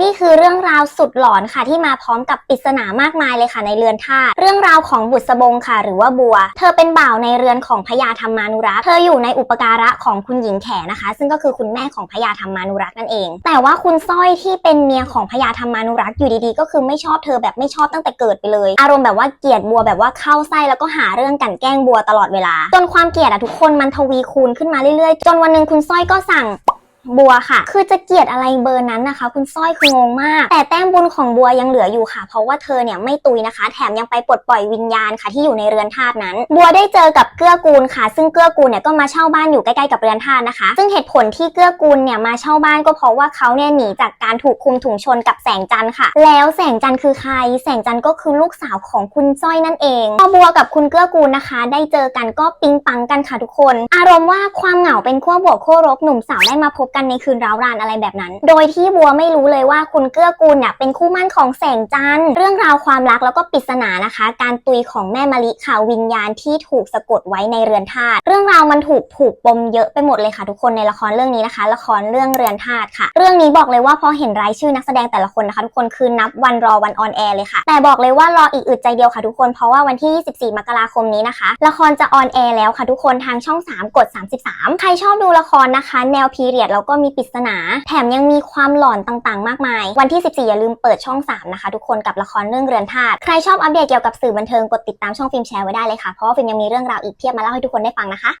นี่คือเรื่องราวสุดหลอนค่ะที่มาพร้อมกับปริศนามากมายเลยค่ะในเรือนธาตุเรื่องราวของบุษบงค่ะ หรือว่าบัว เธอเป็นบ่าวในเรือนของพญาธรรมานุรักษ์เธออยู่ในอุปการะของคุณหญิงแขนะคะ ซึ่งก็คือคุณแม่ของพญาธรรมานุรักษ์นั่นเอง แต่ว่าคุณสร้อยที่เป็นเมียของพญาธรรมานุรักษ์อยู่ดีๆ ก็คือไม่ชอบเธอแบบไม่ชอบตั้งแต่เกิดไปเลย อารมณ์แบบว่าเกลียดบัวแบบว่าเข้าไส้แล้วก็หาเรื่องกันแกล้งบัวตลอดเวลาจนความเกลียดอะทุกคนมันทวีคูณขึ้นมาเรื่อยๆ จนวันหนึ่งคุณสร้อยก็สั่ง บัวค่ะ คือจะเกลียดอะไรเบอร์นั้นนะคะ คุณสร้อยคืองงมาก แต่แต้มบุญของบัวยังเหลืออยู่ค่ะ เพราะว่าเธอเนี่ยไม่ตุยนะคะ แถมยังไปปลดปล่อยวิญญาณค่ะที่อยู่ในเรือนธาตุนั้น บัวได้เจอกับเกื้อกูลค่ะ ซึ่งเกื้อกูลเนี่ยก็มาเช่าบ้านอยู่ใกล้ๆกับเรือนธาตุนะคะ ซึ่งเหตุผลที่เกื้อกูลเนี่ยมาเช่าบ้านก็เพราะว่าเขาเนี่ยหนีจากการถูกคุมถุงชนกับแสงจันทร์ค่ะ แล้วแสงจันทร์คือใคร แสงจันทร์ก็คือลูกสาวของคุณสร้อยนั่นเองพอบัวกับคุณเกื้อกูลนะคะ ได้เจอกันก็ปิ๊งปังกันค่ะทุกคน อารมณ์ว่าความเหงาเป็นขั้วบวกขั้วลบหนุ่มสาวได้มาพบกันในคืนร้าวรานอะไรแบบนั้น โดยที่บัวไม่รู้เลยว่าคุณเกื้อกูลเนี่ยเป็นคู่มั่นของแสงจันทร์เรื่องราวความรักแล้วก็ปริศนานะคะ การตุยของแม่มะลิค่ะวิญญาณที่ถูกสะกดไว้ในเรือนธาตุเรื่องราวมันถูกผูกปมเยอะไปหมดเลยค่ะทุกคนในละครเรื่องนี้นะคะ ละครเรื่องเรือนธาตุค่ะ เรื่องนี้บอกเลยว่าพอเห็นรายชื่อนักแสดงแต่ละคนนะคะ ทุกคนคือนับวันรอวันออนแอร์เลยค่ะ แต่บอกเลยว่ารออีกอึดใจเดียวค่ะทุกคนเพราะว่าวันที่ 24 มกราคมนี้นะคะ ละครจะออนแอร์แล้วค่ะทุกคนทางช่อง 3 กด 33 ใครชอบดูละครนะคะ แนวพีเรียดแล้วก็มีปริศนา แถมยังมีความหลอนต่างๆ มากมาย วันที่ 14 อย่าลืมเปิดช่อง 3 นะคะทุกคนกับละครเรื่องเรือนธาตุใครชอบอัปเดตเกี่ยวกับสื่อบันเทิงกดติดตามช่องฟิล์มแชร์ไว้ได้เลยค่ะเพราะว่าฟิล์มยังมีเรื่องราวอีกเพียบมาเล่าให้ทุกคนได้ฟังนะคะ